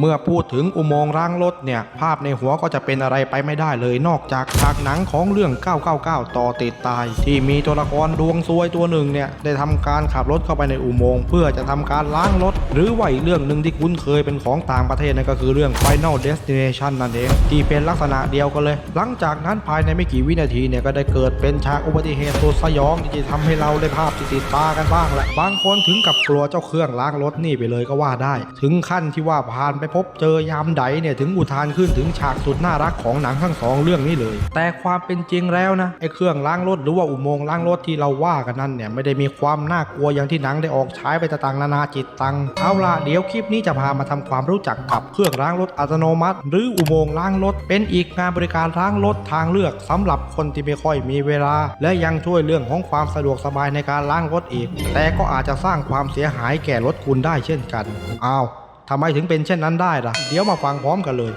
เมื่อพูดถึงอุโมงค์ล้างรถเนี่ย ภาพในหัวก็จะเป็นอะไรไปไม่ได้เลยนอกจากฉากหนังของเรื่อง 999 ต่อติดตาย ที่มีตัวละครดวงซวยตัวหนึ่งเนี่ย ได้ทำการขับรถเข้าไปในอุโมงค์เพื่อจะทำการล้างรถ หรือว่าอีกเรื่องหนึ่งที่คุ้นเคยเป็นของต่างประเทศนั่นก็คือเรื่อง Final Destination นั่นเอง ที่เป็นลักษณะเดียวกันเลย หลังจากนั้นภายในไม่กี่วินาทีเนี่ยก็ได้เกิดเป็นฉากอุบัติเหตุสุดสยองที่จะทำให้เราได้ภาพติดตากันบ้างแหละบางคนถึงกับกลัวเจ้าเครื่องล้างรถนี่ไปเลยก็ว่าได้ ถึงขั้นที่ว่าผ่านไปพบเจอยามใดเนี่ยถึงอุทานขึ้นถึงฉากสุดน่ารักของหนังทั้งสองเรื่องนี้เลย แต่ความเป็นจริงแล้วนะไอ้เครื่องล้างรถหรือว่าอุโมงค์ล้างรถที่เราว่ากันนั่นเนี่ยไม่ได้มีความน่ากลัวอย่างที่หนังได้ออกฉายไปต่างๆนานาจิตตังเอาล่ะเดี๋ยวคลิปนี้จะพามาทำความรู้จักกับเครื่องล้างรถอัตโนมัติ หรืออุโมงค์ล้างรถ เป็นอีกงานบริการล้างรถทางเลือกสำหรับคนที่ไม่ค่อยมีเวลา และยังช่วยเรื่องของความสะดวกสบายในการล้างรถอีก แต่ก็อาจจะสร้างความเสียหายแก่รถคุณได้เช่นกันอ้าว ทำไมถึงเป็นเช่นนั้นได้ล่ะ เดี๋ยวมาฟังพร้อมกันเลย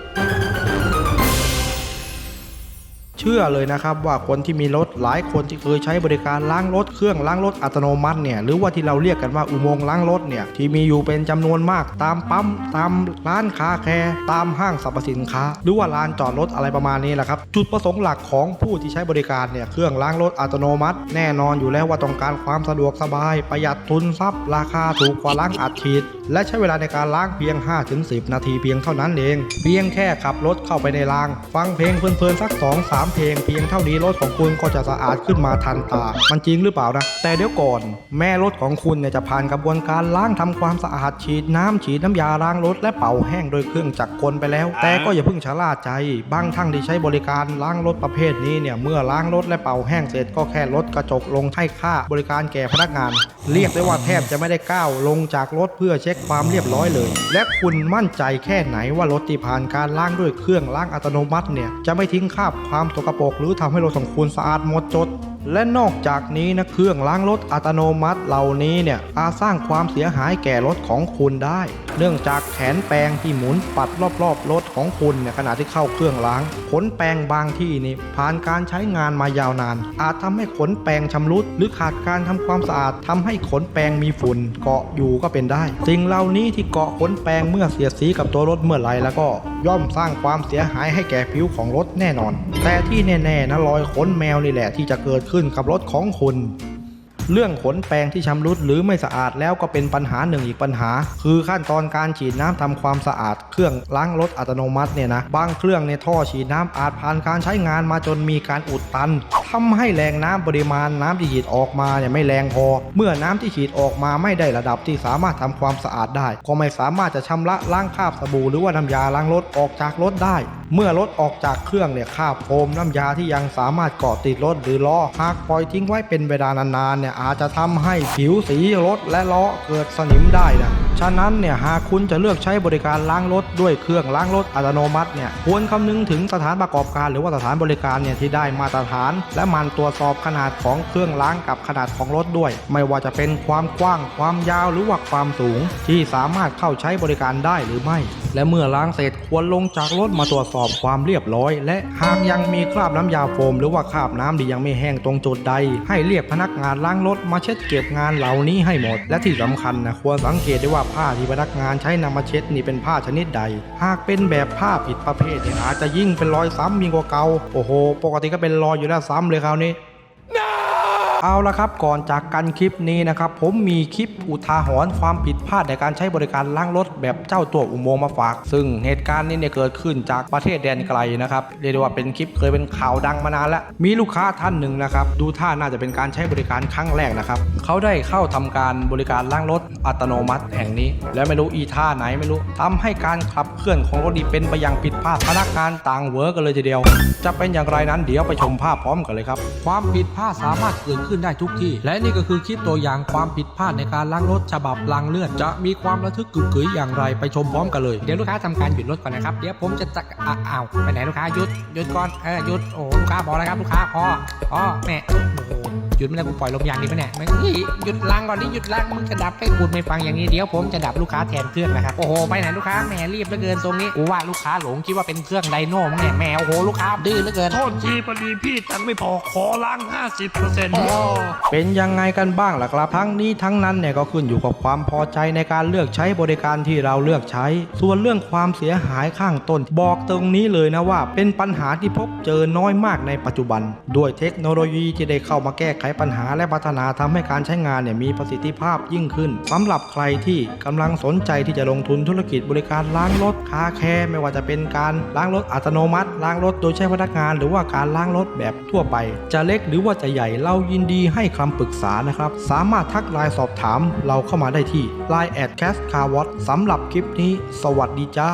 เชื่อเลยนะครับว่าคนที่มีรถหลายคนที่เคยใช้บริการล้างรถเครื่องล้างรถอัตโนมัติเนี่ยหรือว่าที่เราเรียกกันว่าอุโมงค์ล้างรถเนี่ยที่มีอยู่เป็นจำนวนมาก ตามปั๊มตามร้านคาแคร์ตามห้างสรรพสินค้า หรือว่าลานจอดรถอะไรประมาณนี้แหละครับจุดประสงค์หลักของผู้ที่ใช้บริการเนี่ยเครื่องล้างรถอัตโนมัติ แน่นอนอยู่แล้วว่าต้องการความสะดวกสบาย ประหยัดทุนทรัพย์ ราคาถูกกว่าล้างอัดฉีด และใช้เวลาในการล้างเพียง 5-10 นาทีเพียงเท่านั้นเอง เพียงแค่ขับรถเข้าไปในราง ฟังเพลงเพลินๆสัก 2-3 เพลงเพียงเท่านี้รถของคุณก็จะสะอาดขึ้นมาทันตา มันจริงหรือเปล่านะ แต่เดี๋ยวก่อน แม่รถของคุณเนี่ยจะผ่านกระบวนการล้างทำความสะอาดฉีดน้ำฉีดน้ำยาล้างรถและเป่าแห้งโดยเครื่องจักรกลไปแล้ว แต่ก็อย่าเพิ่งชะล่าใจ บางท่านที่ใช้บริการล้างรถประเภทนี้เนี่ยเมื่อล้างรถและเป่าแห้งเสร็จก็แค่ลดกระจกลงให้ค่าบริการแก่พนักงาน เรียกได้ว่าแทบจะไม่ได้ก้าวลงจากรถเพื่อเช็คความเรียบร้อยเลย และคุณมั่นใจแค่ไหนว่ารถที่ผ่านการล้างด้วยเครื่องล้างอัตโนมัติเนี่ยจะไม่ทิ้งคราบความสกปรกหรือทำให้รถของคุณสะอาดหมดจดและนอกจากนี้นะเครื่องล้างรถอัตโนมัติเหล่านี้เนี่ยอาจสร้างความเสียหายแก่รถของคุณได้ เนื่องจากแขนแปรงที่หมุนปัดรอบๆรถของคุณเนี่ยขณะที่เข้าเครื่องล้าง ขนแปรงบางที่นี่ผ่านการใช้งานมายาวนาน อาจทำให้ขนแปรงชำรุด หรือขาดการทำความสะอาดทำให้ขนแปรงมีฝุ่นเกาะอยู่ก็เป็นได้ สิ่งเหล่านี้ที่เกาะขนแปรงเมื่อเสียดสีกับตัวรถเมื่อไรแล้วก็ย่อมสร้างความเสียหายให้แก่ผิวของรถแน่นอน แต่ที่แน่ๆนะรอยขนแมวนี่แหละที่จะเกิดขึ้นกับรถของคุณ เรื่องขนแปรงที่ชำรุดหรือไม่สะอาดแล้วก็เป็นปัญหาหนึ่งอีกปัญหา คือขั้นตอนการฉีดน้ำทำความสะอาดเครื่องล้างรถอัตโนมัติเนี่ยนะบางเครื่องในท่อฉีดน้ำอาจผ่านการใช้งานมาจนมีการอุดตันทำให้แรงน้ำปริมาณน้ำที่ฉีดออกมาเนี่ยไม่แรงพอ เมื่อน้ำที่ฉีดออกมาไม่ได้ระดับที่สามารถทำความสะอาดได้ ก็ไม่สามารถจะชำระล้างคราบสบู่หรือว่าน้ำยาล้างรถออกจากรถได้เมื่อรถออกจากเครื่องเนี่ยคราบโฟมน้ำยาที่ยังสามารถเกาะติดรถหรือล้อหากปล่อยทิ้งไว้เป็นเวลานานๆเนี่ยอาจจะทำให้ผิวสีรถและล้อเกิดสนิมได้นะ ฉะนั้นเนี่ยหากคุณจะเลือกใช้บริการล้างรถด้วยเครื่องล้างรถอัตโนมัติเนี่ยควรคำนึงถึงสถานประกอบการหรือว่าสถานบริการเนี่ยที่ได้มาตรฐาน และมันตรวจสอบขนาดของเครื่องล้างกับขนาดของรถด้วย ไม่ว่าจะเป็นความกว้าง ความยาวหรือว่าความสูง ที่สามารถเข้าใช้บริการได้หรือไม่ และเมื่อล้างเสร็จควรลงจากรถมาตรวจสอบความเรียบร้อย และหากยังมีคราบน้ำยาโฟม หรือว่าคราบน้ำที่ยังไม่แห้งตรงจุดใด ให้เรียกพนักงานล้างรถมาเช็ดเก็บงานเหล่านี้ให้หมด และที่สำคัญนะควรสังเกตได้ว่าผ้าที่พนักงานใช้นำมาเช็ดนี่เป็นผ้าชนิดใด หากเป็นแบบผ้าผิดประเภทเนี่ยอาจจะยิ่งเป็นรอยซ้ำมีกว่าเก่าโอ้โห ปกติก็เป็นรอยอยู่แล้วซ้ำเลยคราวนี้ เอาละครับก่อนจากกันคลิปนี้นะครับผมมีคลิปอุทาหรณ์ความผิดพลาดในการใช้บริการล้างรถแบบเจ้าตัวอุโมงค์มาฝาก ซึ่งเหตุการณ์นี้เนี่ยเกิดขึ้นจากประเทศแดนไกลนะครับเรียกได้ว่าเป็นคลิปเคยเป็นข่าวดังมานานแล้ว มีลูกค้าท่านหนึ่งนะครับดูท่าน่าจะเป็นการใช้บริการครั้งแรกนะครับเขาได้เข้าทำการบริการล้างรถอัตโนมัติแห่งนี้ แล้วไม่รู้อีท่าไหนไม่รู้ทำให้การขับเคลื่อนของรถนี่เป็นไปอย่างผิดพลาดพนักงานต่างเวอร์กันเลยทีเดียว จะเป็นอย่างไรนั้นเดี๋ยวไปชมภาพพร้อมกันเลยครับความผิดพลาดสามารถเกิดขึ้นได้ทุกที่ และนี่ก็คือคลิปตัวอย่างความผิดพลาดในการล้างรถฉบับลังเลือด จะมีความระทึกกึกกึยอย่างไรไปชมพร้อมกันเลย เดี๋ยวลูกค้าทำการหยุดรถก่อนนะครับ เดี๋ยวผมจะจักอะอ้าวไปไหนลูกค้าหยุดหยุดก่อนเออหยุดโอ้ลูกค้าบอกแล้วครับลูกค้าพอพอแม่โอ้โห หยุดไม่ได้กูปล่อยลมยางดีปะเนี่ยไม่เฮ้ยหยุดล้างก่อนดิหยุดล้างมึงจะดับให้กูไม่ฟังอย่างนี้เดี๋ยวผมจะดับลูกค้าแทนเครื่องนะครับโอ้โหไปไหนลูกค้าแหมรีบเหลือเกินตรงนี้กูว่าลูกค้าหลงคิดว่าเป็นเครื่องไดโน่มั้งเนี่ยแหมโอ้โหลูกค้าดื้อเหลือเกินโทษทีพอดีพี่ตังค์ไม่พอขอล้าง 50%โอ้เป็นยังไงกันบ้างล่ะครับทั้งนี้ทั้งนั้นเนี่ยก็ขึ้นอยู่กับความพอใจในการเลือกใช้บริการที่เราเลือกใช้ ส่วนเรื่องความเสียหายข้างต้น บอกตรงนี้เลยนะว่า เป็นปัญหาที่พบเจอน้อยมากในปัจจุบัน ด้วยเทคโนโลยีที่ได้เข้ามาแก้ไขปัญหาและพัฒนาทำให้การใช้งานเนี่ยมีประสิทธิภาพยิ่งขึ้นสำหรับใครที่กำลังสนใจที่จะลงทุนธุรกิจบริการล้างรถคาแคร์ไม่ว่าจะเป็นการล้างรถอัตโนมัติ ล้างรถโดยใช้พนักงาน หรือว่าการล้างรถแบบทั่วไป จะเล็กหรือว่าจะใหญ่เรายินดีให้คำปรึกษานะครับ สามารถทักไลน์สอบถามเราเข้ามาได้ที่ Line แอดแคสคาร์วอตสำหรับคลิปนี้ สวัสดีจ้า